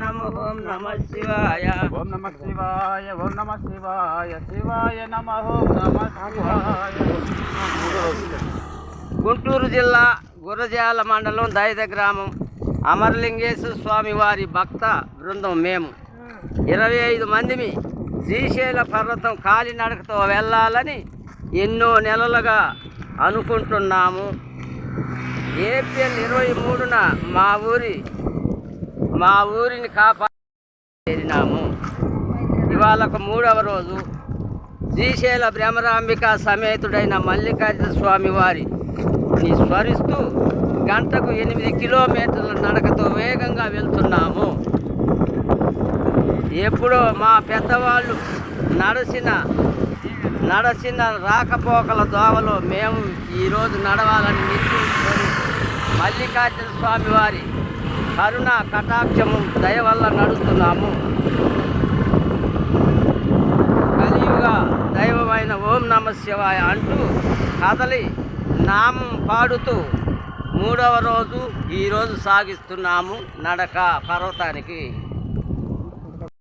నమ ఓం నమ శివాయ ఓం నమ శివాయ ఓం నమ శివాయ శివాయ నమ ఓం నమ శివాయ. గుంటూరు జిల్లా గురజాల మండలం దైద గ్రామం అమరలింగేశ్వర స్వామి వారి భక్త బృందం మేము. ఇరవై ఐదు మందిమి శ్రీశైల పర్వతం కాలినడకతో వెళ్ళాలని ఎన్నో నెలలుగా అనుకుంటున్నాము. ఏప్రిల్ ఇరవై మూడున మా ఊరి మా ఊరిని కాపాడినాము ఇవాళకు ఇవాళ ఒక మూడవ రోజు. శ్రీశైల భ్రమరాంబిక సమేతుడైన మల్లికార్జున స్వామి వారి స్మరిస్తూ గంటకు ఎనిమిది కిలోమీటర్ల నడకతో వేగంగా వెళ్తున్నాము. ఎప్పుడో మా పెద్దవాళ్ళు నడసిన రాకపోకల దోవలో మేము ఈరోజు నడవాలని నిర్ణయించుకొని మల్లికార్జున స్వామి వారి కరుణ కటాక్షము దయ వల్ల నడుస్తున్నాము. కలియుగ దైవమైన ఓం నమ శివాయ అంటూ కదలి నామం పాడుతూ మూడవ రోజు ఈరోజు సాగిస్తున్నాము నడక పర్వతానికి.